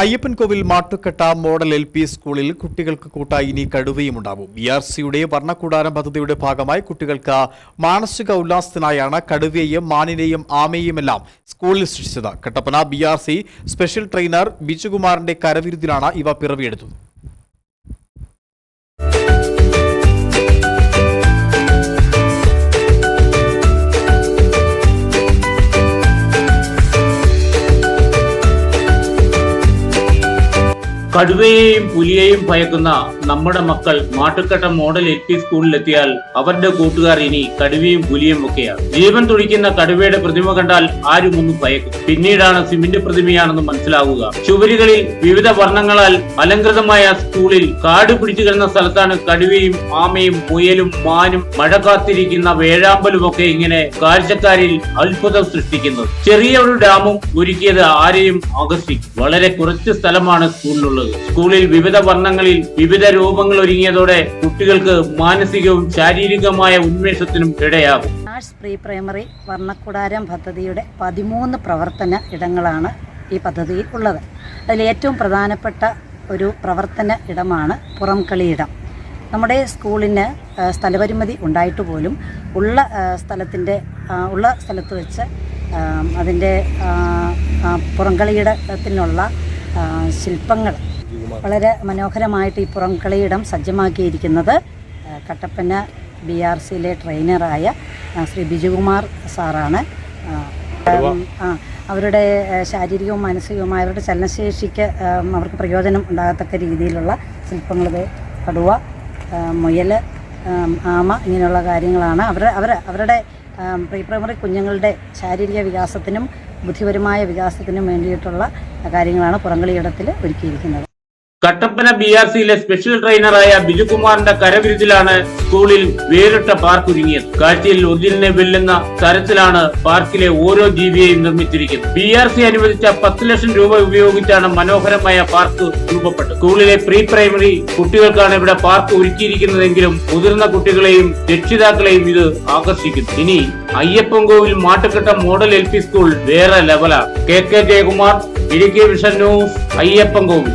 Ayyappankovil Mattukatta model L P സ്കൂളിൽ കുട്ടികൾക്ക് കൂട്ടായി ഇനി കടുവയും ഉണ്ടാവും. ബി ആർ സിയുടെ വർണക്കൂടാരം പദ്ധതിയുടെ ഭാഗമായി കുട്ടികൾക്ക് മാനസിക ഉല്ലാസത്തിനായാണ് കടുവയെയും മാനിനെയും ആമയെയുമെല്ലാം സ്കൂളിൽ സൃഷ്ടിച്ചത്. കട്ടപ്പന ബി സ്പെഷ്യൽ ട്രെയിനർ ബിജുകുമാറിന്റെ കരവിരുതിലാണ് ഇവ പിറവിയെടുത്തത്. കടുവയെയും പുലിയെയും ഭയക്കുന്ന നമ്മുടെ മക്കൾ മാട്ടുക്കട്ട മോഡൽ എൽ പി സ്കൂളിലെത്തിയാൽ അവരുടെ കൂട്ടുകാർ ഇനി കടുവയും പുലിയും ഒക്കെയാണ്. ജീവൻ തുടിക്കുന്ന കടുവയുടെ പ്രതിമ കണ്ടാൽ ആരും ഒന്ന് ഭയക്കും പിന്നീടാണ് സിമന്റ് പ്രതിമയാണെന്ന് മനസ്സിലാവുക. ചുവരുകളിൽ വിവിധ വർണങ്ങളാൽ അലങ്കൃതമായ സ്കൂളിൽ കാട് പിടിച്ചു കിടന്ന സ്ഥലത്താണ് കടുവയും ആമയും മുയലും മാനും മഴ കാത്തിരിക്കുന്ന വേഴാമ്പലും ഒക്കെ ഇങ്ങനെ കാഴ്ചക്കാരിൽ അത്ഭുതം സൃഷ്ടിക്കുന്നത്. ചെറിയ ഒരു ഡാമും ഒരുക്കിയത് ആരെയും ആകർഷിക്കും. വളരെ കുറച്ച് സ്ഥലമാണ് സ്കൂളിലുള്ളത് സ്കൂളിൽ വിവിധ വർണങ്ങളിൽ വിവിധ രൂപങ്ങൾ ഒരുങ്ങിയതോടെ കുട്ടികൾക്ക് മാനസികവും ശാരീരികവുമായ ഉന്മേഷത്തിനും ഇടയാകും. ആർട്സ് പ്രീ പ്രൈമറി വർണക്കുടാരം പദ്ധതിയുടെ പതിമൂന്ന് പ്രവർത്തന ഇടങ്ങളാണ് ഈ പദ്ധതിയിൽ ഉള്ളത്. അതിൽ ഏറ്റവും പ്രധാനപ്പെട്ട ഒരു പ്രവർത്തന ഇടമാണ് പുറംകളിയിടം. നമ്മുടെ സ്കൂളിന് സ്ഥലപരിമിതി ഉണ്ടായിട്ട് പോലും ഉള്ള സ്ഥലത്തിന്റെ ഉള്ള സ്ഥലത്ത് വെച്ച് അതിന്റെ പുറംകളിയിടത്തിനുള്ള ശില്പങ്ങൾ വളരെ മനോഹരമായിട്ട് ഈ പുറംകളിയിടം സജ്ജമാക്കിയിരിക്കുന്നത് കട്ടപ്പന ബി ആർ സിയിലെ ട്രെയിനറായ ശ്രീ ബിജുകുമാർ സാറാണ്. അവരുടെ ശാരീരികവും മാനസികവുമായ അവരുടെ ചലനശേഷിക്ക് അവർക്ക് പ്രയോജനം ഉണ്ടാകത്തക്ക രീതിയിലുള്ള ശില്പങ്ങൾ കടുവ മുയൽ ആമ ഇങ്ങനെയുള്ള കാര്യങ്ങളാണ്. അവർ അവർ അവരുടെ പ്രീ പ്രൈമറി കുഞ്ഞുങ്ങളുടെ ശാരീരിക വികാസത്തിനും ബുദ്ധിപരമായ വികാസത്തിനും വേണ്ടിയിട്ടുള്ള കാര്യങ്ങളാണ് പുറംകളിയിടത്തിൽ ഒരുക്കിയിരിക്കുന്നത്. കട്ടപ്പന ബി ആർ സിയിലെ സ്പെഷ്യൽ ട്രെയിനറായ ബിജുകുമാറിന്റെ കരവിരുതിലാണ് സ്കൂളിൽ വേറിട്ട പാർക്ക് ഒരുങ്ങിയത്. കാഴ്ചയിൽ ഒന്നിനെ വെല്ലുന്ന തരത്തിലാണ് പാർക്കിലെ ഓരോ ജീവിയെയും നിർമ്മിച്ചിരിക്കുന്നത്. ബി ആർ സി അനുവദിച്ച പത്ത് ലക്ഷം രൂപ ഉപയോഗിച്ചാണ് മനോഹരമായ പാർക്ക് രൂപപ്പെട്ടത്. സ്കൂളിലെ പ്രീ പ്രൈമറി കുട്ടികൾക്കാണ് ഇവിടെ പാർക്ക് ഒരുക്കിയിരിക്കുന്നതെങ്കിലും മുതിർന്ന കുട്ടികളെയും രക്ഷിതാക്കളെയും ഇത് ആകർഷിക്കുന്നു. ഇനി Ayyappankovil Mattukatta model L P school വേറെ ലെവലാണ് K K Jayakumar Idukki vision news Ayyappankovil